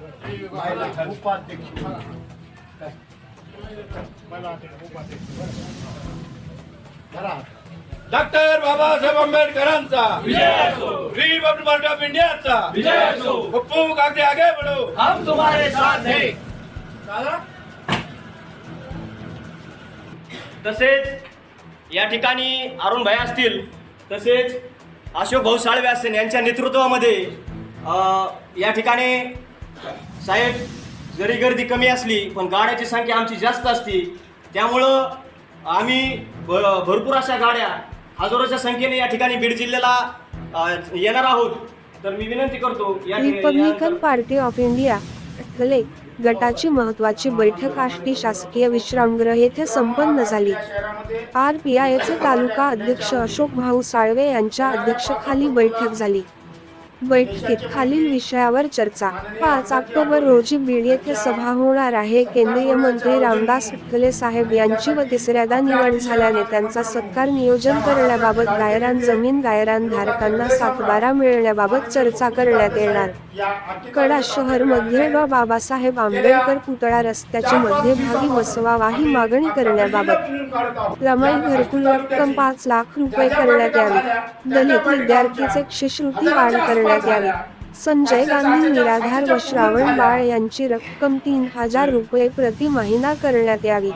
उपाध्यक्ष. डॉक्टर बाबासाहेब आंबेडकरांचा. Republic of इंडियाचा पप्पू कागदे आगे बढो. हम तुम्हारे साथ हैं. तसेच या ठिकाणी अरुण भाई असतील तसेच अशोक भाऊ साळवे असतील यांच्या नेतृत्वामध्ये अ, या ठिकाणी साहेब जरी गर्दी कमी असली पण गाड्याची संख्या आमची जास्त असती. त्यामुळं आम्ही भ- भरपूर अशा गाड्या हजारोच्या संख्येने या ठिकाणी बीड जिल्ह्याला येणार आहोत. तर मी विनंती करतो या रिपब्लिकन पार्टी ऑफ इंडिया गटाची महत्वाची बैठक आष्टी शासकीय विश्रामगृह येथे संपन्न झाली. आर पी आयचे तालुका अध्यक्ष अशोक भाऊ साळवे यांच्या अध्यक्षतेखाली बैठक झाली. बैठकीत खालील विषयावर चर्चा. पाच ऑक्टोबर रोजी बीड येथे सभा होणार आहे. केंद्रीय मंत्री रामदास अटकले साहेब यांची व तिसऱ्यादा निवड झाल्याने त्यांचा सत्कार नियोजन करण्याबाबत गायरान जमीन गायरान धारकांना सातबारा मिळण्याबाबत चर्चा करण्यात येणार. कडा शहरमध्ये डॉ बाबासाहेब आंबेडकर पुतळा रस्त्याचे मध्यभागी बसवावा ही मागणी करण्याबाबत. रमाई घरकुल रक्कम पाच लाख रुपये करण्यात यावी. दलित विद्यार्थीचे शिष्यवृत्ती वाढ करण्यात यावी संजय गांधी निराधार व श्रावण बाळ यांची रक्कम तीन हजार रुपये प्रति महिना करण्यात यावी.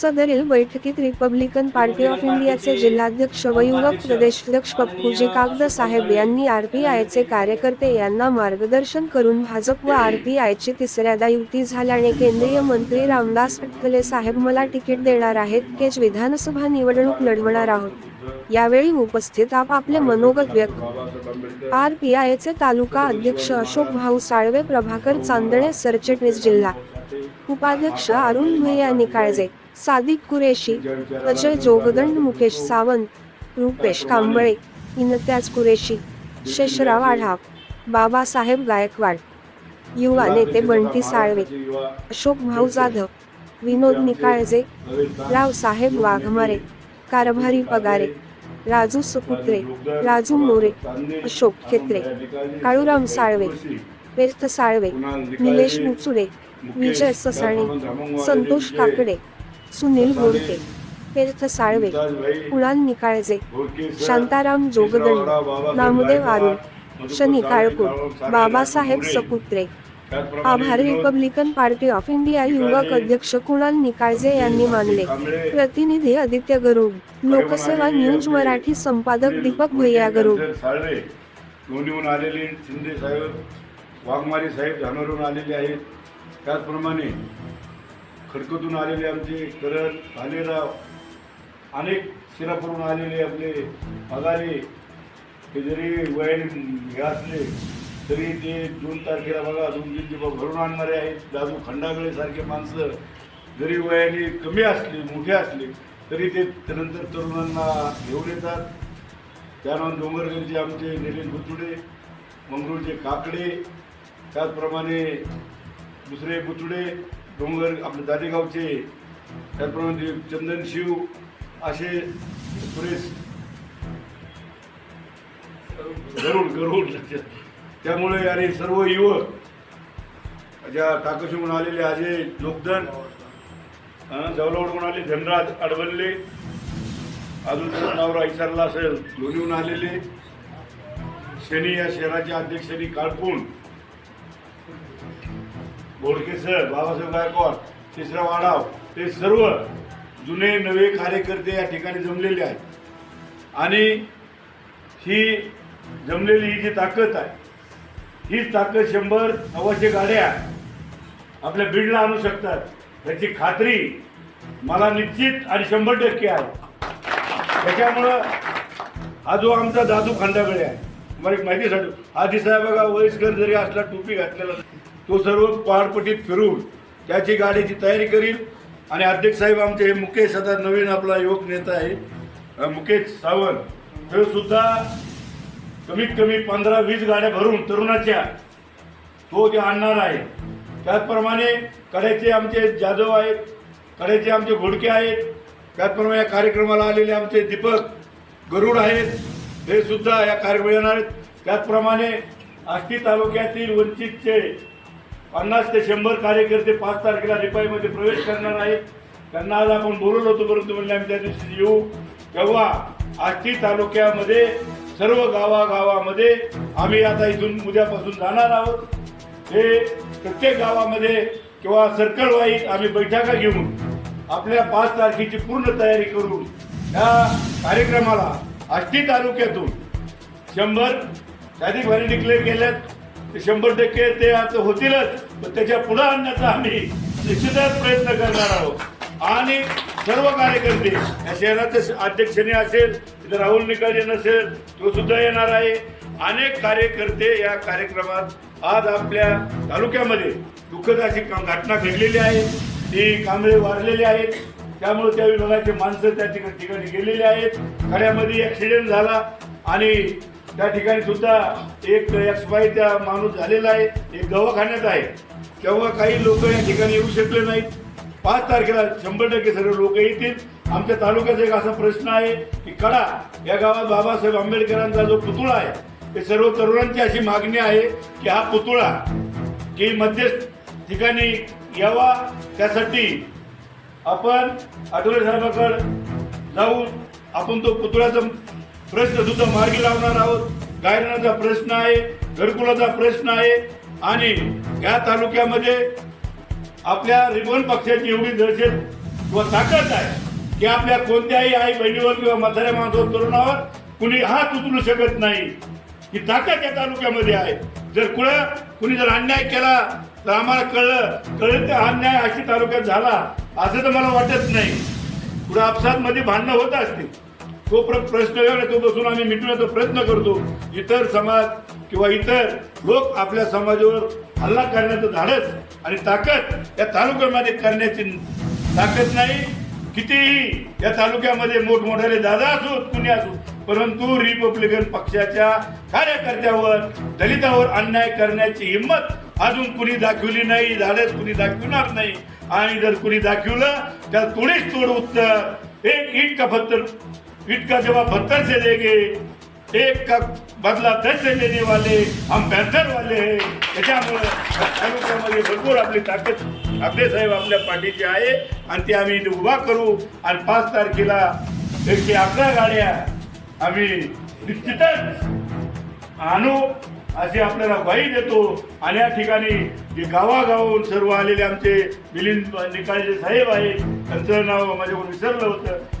सदरील बैठकीत रिपब्लिकन पार्टी ऑफ इंडियाचे जिल्हाध्यक्ष व युवक प्रदेशाध्यक्ष पप्पूजी कागद साहेब यांनी आरपीआयचे कार्यकर्ते यांना मार्गदर्शन करून भाजप व आरपीआयची तिसऱ्यादा युती झाल्याने केंद्रीय मंत्री रामदास अटकले साहेब मला तिकीट देणार आहेत. केज विधानसभा निवडणूक लढवणार आहोत. यावेळी उपस्थित आपापले मनोगत व्यक्त आर पी आयचे तालुका अध्यक्ष अशोक भाऊ साळवे प्रभाकर चांदणे सरचिटणीस जिल्हा उपाध्यक्ष अरुण भैया निकाळजे सादिक कुरेशी अजय जोगदंड मुकेश सावंत रुपेश कांबळे इनत्याज कुरेशी शेषराव आढाव बाबासाहेब गायकवाड युवा नेते बंटी साळवे अशोक भाऊ जाधव विनोद निकाळजे रावसाहेब वाघमारे कारभारी पगारे राजू सुपुत्रे राजू मोरे अशोक खेत्रे काळूराम साळवे पेर्थ साळवे निलेश मुचुडे विजय ससाणे संतोष काकडे सुनील गोडके पेर्थ साळवे कुणाल निकाळजे शांताराम जोगदंड नामदेव आरुण शनी काळकूट बाबासाहेब सपुत्रे आभार रिपब्लिकन पार्टी ऑफ इंडिया युवक अध्यक्ष कुणाल निकाळजे यांनी मानले. प्रतिनिधी आदित्य गरुड लोकसेवा न्यूज मराठी संपादक दीपक भैया गरुड. दोन्हीहून आलेले शिंदे साहेब वाघमारे साहेब धानोरून आलेले आहेत. त्याचप्रमाणे खडकतून आलेले आमचे करण भालेराव अनेक शिरापूरहून आलेले आपले पगारे ते जरी वयाने हे असले तरी ते जून तारखेला बघा अजून तीन दिवस भरून आणणारे आहेत दादू खंडागळे सारखे माणसं जरी वयाने कमी असले मोठे असले तरी ते त्यानंतर तरुणांना घेऊन येतात. त्यानंतर डोंगरगडचे आमचे निलेश बुचुडे मंगरूळचे काकडे त्याचप्रमाणे दुसरे बुतुडे डोंगर आपले दादेगावचे त्याचप्रमाणे चंदन शिव असे सुरेश गरुड गरुड त्यामुळे आणि सर्व युवक ज्या टाकशीहून आलेले अजय जोगदन जवळवडून आले धनराज अडवल्ले अजून त्याचं नाव विचारला असेल दोन्हीहून आलेले शनी या शहराचे अध्यक्षांनी काळपून बोडके सर बाबासाहेब गायकवाड तिसरा वाडाव ते सर्व जुने नवे कार्यकर्ते या ठिकाणी जमलेले आहेत. आणि ही जमलेली ही जी ताकद आहे हीच ताकद शंभर नव्वाशे गाड्या आपल्या बीडला आणू शकतात. याची खात्री मला निश्चित आणि शंभर टक्के आहे. त्याच्यामुळं हा जो आमचा दादू खंडाकडे आहे मला एक माहिती सांगतो. हा दिसाय बघा वयस्कर जरी असला टोपी घातलेला तो सर्व पहाडपट्टीत फिरून त्याची गाडीची तयारी करील. आणि अध्यक्ष साहेब आमचे हे मुकेश आता नवीन आपला युवक नेता आहे. मुकेश सावंत. हे सुद्धा कमीत कमी पंधरा वीस गाड्या भरून तरुणाच्या तो ते आणणार आहे त्याचप्रमाणे कड्याचे आमचे जाधव आहेत कड्याचे आमचे घोडके आहेत त्याचप्रमाणे या कार्यक्रमाला आलेले आमचे दीपक गरुड आहेत हे सुद्धा या कार्यक्रमात येणार आहेत. त्याचप्रमाणे आष्टी तालुक्यातील वंचितचे पन्नास ते शंभर कार्यकर्ते पाच तारखेला रिपाईमध्ये प्रवेश करणार आहेत. त्यांना आज आपण बोलवलं होतो परंतु म्हणले आम्ही त्या दिवशी येऊ. तेव्हा आष्टी तालुक्यामध्ये सर्व गावागावामध्ये आम्ही आता इथून उद्यापासून जाणार आहोत. हे प्रत्येक गावामध्ये किंवा सर्कलवाईत आम्ही बैठका घेऊन आपल्या पाच तारखेची पूर्ण तयारी करून या कार्यक्रमाला आष्टी तालुक्यातून शंभर शादी भारी डिक्लेअर केल्यात. ते शंभर टक्के ते आता होतीलच पण त्याच्या पुढं आणण्याचा आम्ही निश्चितच प्रयत्न करणार आहोत. आणि सर्व कार्यकर्ते या शहराचे अध्यक्षने असेल तिथं राहुल निकाले नसेल तो सुद्धा येणार आहे. अनेक कार्यकर्ते या कार्यक्रमात आज आपल्या तालुक्यामध्ये दुःखद अशी का- घटना घडलेली आहे. ती कांबळे वाढलेली आहेत. त्यामुळे त्या विभागाचे माणसं त्या ठिकाणी ठिकाणी गेलेले आहेत. खड्यामध्ये ॲक्सिडेंट झाला आणि त्या ठिकाणी सुद्धा एक एक्सपाय त्या माणूस झालेला आहे. एक दवाखान्यात आहे. तेव्हा काही लोक या ठिकाणी येऊ शकले नाहीत. पाच तारखेला शंभर टक्के सर्व लोक येतील. आमच्या तालुक्याचा एक असा प्रश्न आहे की कडा या गावात बाबासाहेब आंबेडकरांचा जो पुतळा आहे ते सर्व तरुणांची अशी मागणी आहे की हा पुतळा की मध्यस्थ ठिकाणी यावा. त्यासाठी आपण आठवले साहेबाकडे जाऊन आपण तो पुतळ्याचा प्रश्न सुद्धा मार्गी लावणार आहोत. गायनाचा प्रश्न आहे घरकुलाचा प्रश्न आहे. आणि या तालुक्यामध्ये आपल्या रिबन पक्षाची एवढी दहशत किंवा ताकद आहे की आपल्या कोणत्याही आई बहिणीवर किंवा म्हाताऱ्या माणसावर तरुणावर कुणी हात उचलू शकत नाही. ही ताकद या तालुक्यामध्ये आहे. जर कुणा कुणी जर अन्याय केला तर आम्हाला कळलं कळलं तर अन्याय अशी तालुक्यात झाला? असं तर मला वाटत नाही. पुढे आपसातमध्ये भांडणं होत असते तो प्र प्रश्न वेगळा तो बसून आम्ही मिटवण्याचा प्रयत्न करतो. इतर समाज किंवा इतर लोक आपल्या समाजावर हल्ला करण्याचं धाडस आणि ताकद या तालुक्यामध्ये करण्याची ताकद नाही. कितीही या तालुक्यामध्ये मोठमोठ्याले दादा असो कुणी असो परंतु रिपब्लिकन पक्षाच्या कार्यकर्त्यावर दलितावर अन्याय करण्याची हिंमत अजून कुणी दाखवली नाही धाडस कुणी दाखविणार नाही. आणि जर कुणी दाखवलं तर थोडीच तोड उत्तर. एक ईट का इटका ईट का जवाब पत्थर से देगे एक का बदला दस से लेने वाले हम बेहतर वाले हैं. त्याच्यामुळे तालुक्यामध्ये भरपूर आपली ताकद आपले साहेब आपल्या पाठीचे आहे. आणि ते आम्ही उभा करू. आणि पाच तारखेला एकशे अकरा गाड्या आम्ही निश्चितच आणू अशी आपल्याला ग्वाही देतो. आणि या ठिकाणी जे गावागावाहून सर्व आलेले आमचे मिलिंद निकाळजे साहेब आहेत त्यांचं नाव माझ्याकडून विसरलं होतं.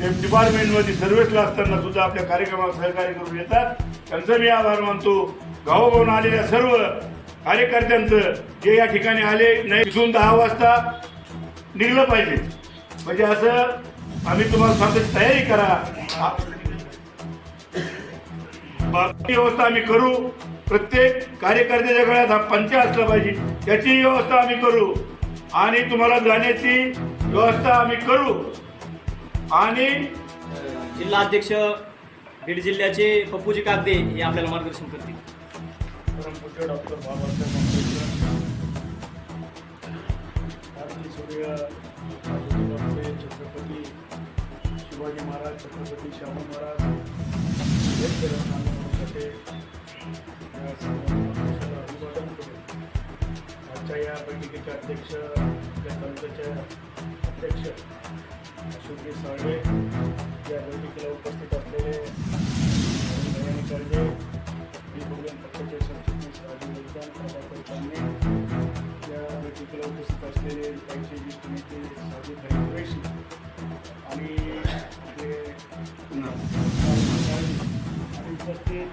ते डिपार्टमेंटमध्ये सर्व्हिसला असताना सुद्धा आपल्या कार्यक्रमात सहकार्य करून येतात. त्यांचं मी आभार मानतो. गावोगावून आलेल्या सर्व कार्यकर्त्यांचं जे या ठिकाणी आले नाही तिथून दहा वाजता निघलं पाहिजे. म्हणजे असं आम्ही तुम्हाला सांगतो तयारी करा. व्यवस्था आम्ही करू. प्रत्येक कार्यकर्त्याच्या गळ्यात हा पंच असला पाहिजे. त्याची व्यवस्था आम्ही करू. आणि तुम्हाला जाण्याची व्यवस्था आम्ही करू. आणि जिल्हा अध्यक्ष बीड जिल्ह्याचे पप्पूजी कागदे हे आपल्याला मार्गदर्शन करतील. परमपूज्य डॉक्टर बाबासाहेब आंबेडकर सूर्य छत्रपती शिवाजी महाराज छत्रपती शाहू महाराज या आजच्या बैठकीचे अध्यक्ष या अध्यक्ष अशोकजी साळवे या बैठकीला उपस्थित असलेले भयानी कर्जे रिपब्लिकन पक्षाचे सरचिटणीस राजू उद्यान प्रभाकर चांदणे या बैठकीला उपस्थित असलेले त्यांचे ज्येष्ठ नेते साधू भाई कुरेशी आणि जे आणि उपस्थित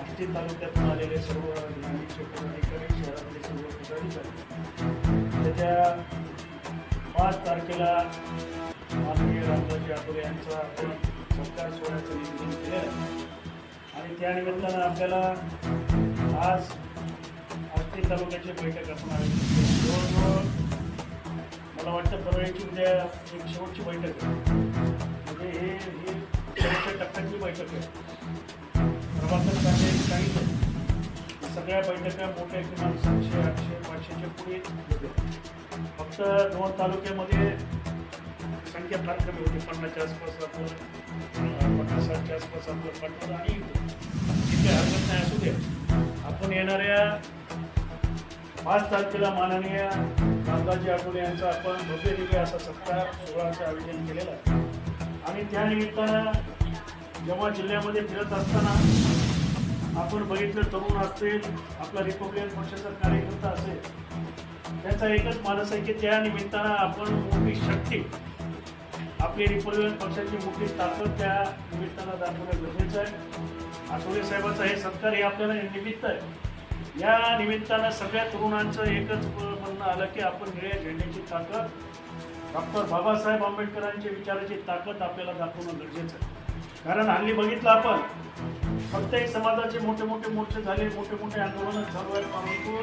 आष्टी तालुक्यातून आलेले सर्व निवडणुकीचे पदाधिकारी शहरातले सर्व पदाधिकारी त्याच्या पाच तारखेला माननीय रामराजे आठवले यांचा आपण सत्कार सोहळ्याचं नियोजन केलेलं आहे आणि त्यानिमित्तानं आपल्याला आज आष्टी तालुक्याची बैठक असणार आहे जवळजवळ मला वाटतं परवाची उद्या एक शेवटची बैठक आहे. म्हणजे हे ही शेवटच्या टप्प्यातली बैठक आहे. प्रभाकर सांगितलं. सगळ्या बैठका मोठ्या किमान सातशे आठशे पाचशेच्या पुढे फक्त दोन तालुक्यामध्ये संख्या फार कमी होती. पन्नासच्या आसपास आपलं पन्नास साठच्या आसपास आपलं पाठवलं आणि तिथे हरकत नाही असू द्या आपण येणाऱ्या पाच तारखेला माननीय रामदासजी आठवले यांचा आपण भव्य दिव्य असा सत्कार सोहळाचं आयोजन केलेलं आहे. आणि त्या निमित्तानं जेव्हा जिल्ह्यामध्ये फिरत असताना आपण बघितलं तरुण असतील आपला रिपब्लिकन पक्षाचा कार्यकर्ता असेल त्याचा एकच मानस आहे की त्या निमित्तानं आपण मोठी शक्ती आपली रिपब्लिकन पक्षाची मोठी ताकद त्या निमित्तानं दाखवणं गरजेचं आहे. आठवले साहेबांचा हे सत्कार हे आपल्याला निमित्त आहे. या निमित्तानं सगळ्या तरुणांचं एकच म्हणणं आलं की आपण निळ्या झेंड्याची ताकद डॉक्टर बाबासाहेब आंबेडकरांच्या विचाराची ताकद आपल्याला दाखवणं गरजेचं आहे. कारण हल्ली बघितलं आपण प्रत्येक समाजाचे मोठे मोठे मोर्चे झाले मोठे मोठे आंदोलन चालू आहेत परंतु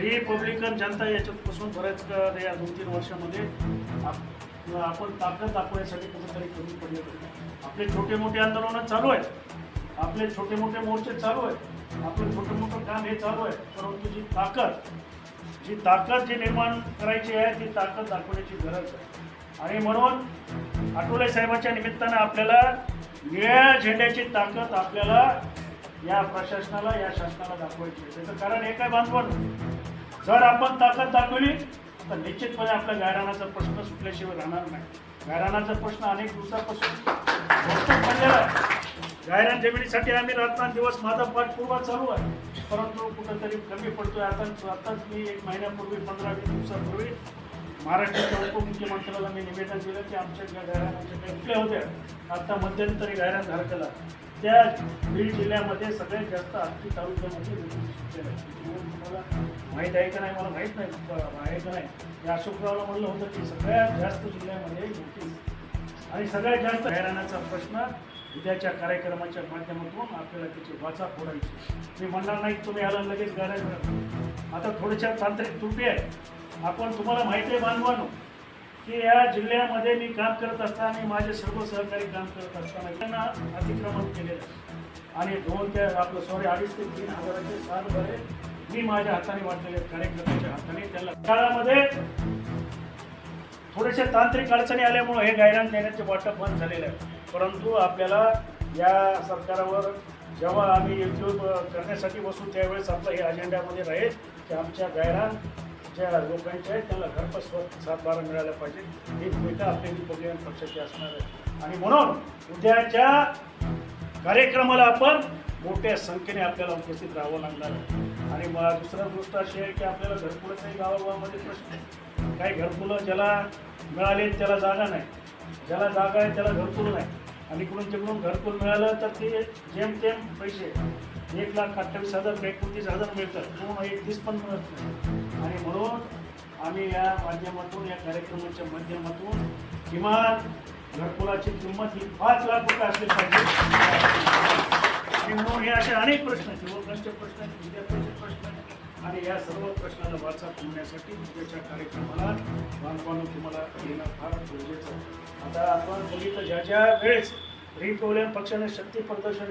रिपब्लिकन जनता याच्यापासून बऱ्याच या दोन तीन वर्षामध्ये? आप- आपण ताकद दाखवण्यासाठी कुठेतरी कमी पडले आपले छोटे मोठे आंदोलनं चालू आहेत. आपले छोटे मोठे मोर्चे चालू आहेत. आपलं छोटं मोठं काम हे चालू आहे. परंतु जी ताकद जी ताकद जी निर्माण करायची आहे ती ताकद दाखवण्याची गरज आहे. आणि म्हणून आठवले साहेबाच्या निमित्तानं आपल्याला निळ्या झेंड्याची ताकद आपल्याला या प्रशासनाला या शासनाला दाखवायची त्याचं कारण एक आहे बांधवण जर आपण ताकद दाखवली तर निश्चितपणे आपल्या गायरानाचा प्रश्न सुटल्याशिवाय राहणार नाही. गायरानाचा प्रश्न अनेक दिवसापासून पडलेला आहे. गायरान जमिनीसाठी आम्ही रात्रंदिवस माझा पाठपुरावा चालू आहे. परंतु कुठंतरी कमी पडतोय. आता आताच मी एक महिन्यापूर्वी पंधरा वीस दिवसापूर्वी महाराष्ट्राच्या उपमुख्यमंत्र्याला मी निवेदन दिलं की आमच्या ज्या गायरान आमच्या काही होत्या आता मध्यंतरी गायरान धारकाला त्या बीड जिल्ह्यामध्ये सगळ्यात जास्त आष्टी तालुक्यामध्ये तुम्हाला माहीत आहे का नाही? मला माहीत नाही आहे का नाही? या अशोकरावला म्हणलं होतं की सगळ्यात जास्त जिल्ह्यामध्ये नोटीस आणि सगळ्यात जास्त हैराणाचा प्रश्न उद्याच्या कार्यक्रमाच्या माध्यमातून आपल्याला त्याची वाचा फोडायची. मी म्हणणार नाही तुम्ही आला लगेच गाड्या आता थोड्याशा तांत्रिक त्रुटी आहे. आपण तुम्हाला माहिती आहे बांधवानो की या जिल्ह्यामध्ये मी काम करत असताना आणि माझे सर्व सहकारी काम करत असताना त्यांना अतिक्रमण केलेलं आणि दोन ते आपलं सॉरी अडीच ते तीन हजाराचे सात भरे मी माझ्या हाताने वाटलेले आहेत, कार्यकर्त्याच्या हाताने त्याला काळामध्ये थोडेसे तांत्रिक अडचणी आल्यामुळे हे गायरान देण्याचे वाटप बंद झालेलं आहे. परंतु आपल्याला या सरकारावर जेव्हा आम्ही एकजूट करण्यासाठी बसू त्यावेळेस आमचा हे अजेंड्यामध्ये राहील की आमच्या गायरान ज्या लोकांचे आहेत त्याला घरपोच सात बारा मिळायला पाहिजे. ही भूमिका आपली रिपब्लिकन पक्षाची असणार आहे. आणि म्हणून उद्याच्या कार्यक्रमाला आपण मोठ्या संख्येने आपल्याला उपस्थित राहावं लागणार आहे. आणि मग दुसरा गोष्ट अशी आहे की आपल्याला घरकुलाचाही गावागावामध्ये प्रश्न आहे काही घरकुलं ज्याला मिळाले त्याला जागा नाही. ज्याला जागा आहे त्याला घरकुल नाही. आणि इकडून तिकडून घरकुल मिळालं तर ते जेमतेम पैसे एक लाख अठ्ठावीस हजार एकोणतीस हजार मिळतात किंवा एकतीस पण मिळत नाही. आणि म्हणून आम्ही या माध्यमातून या कार्यक्रमाच्या माध्यमातून किमान घरकुलाची किंमत ही पाच लाख रुपये असली पाहिजे. आणि म्हणून हे असे अनेक प्रश्न आहेत. युवकांचे प्रश्न आहेत विद्यार्थ्यांचे प्रश्न आहेत. आणि या सर्व प्रश्नाला वाचा ठेवण्यासाठी उद्याच्या कार्यक्रमाला बांधवांनो तुम्हाला येणं फार गरजेचं आता आपण बघितलं ज्या ज्या वेळेस रिपब्लिकन पक्षाने शक्ती प्रदर्शन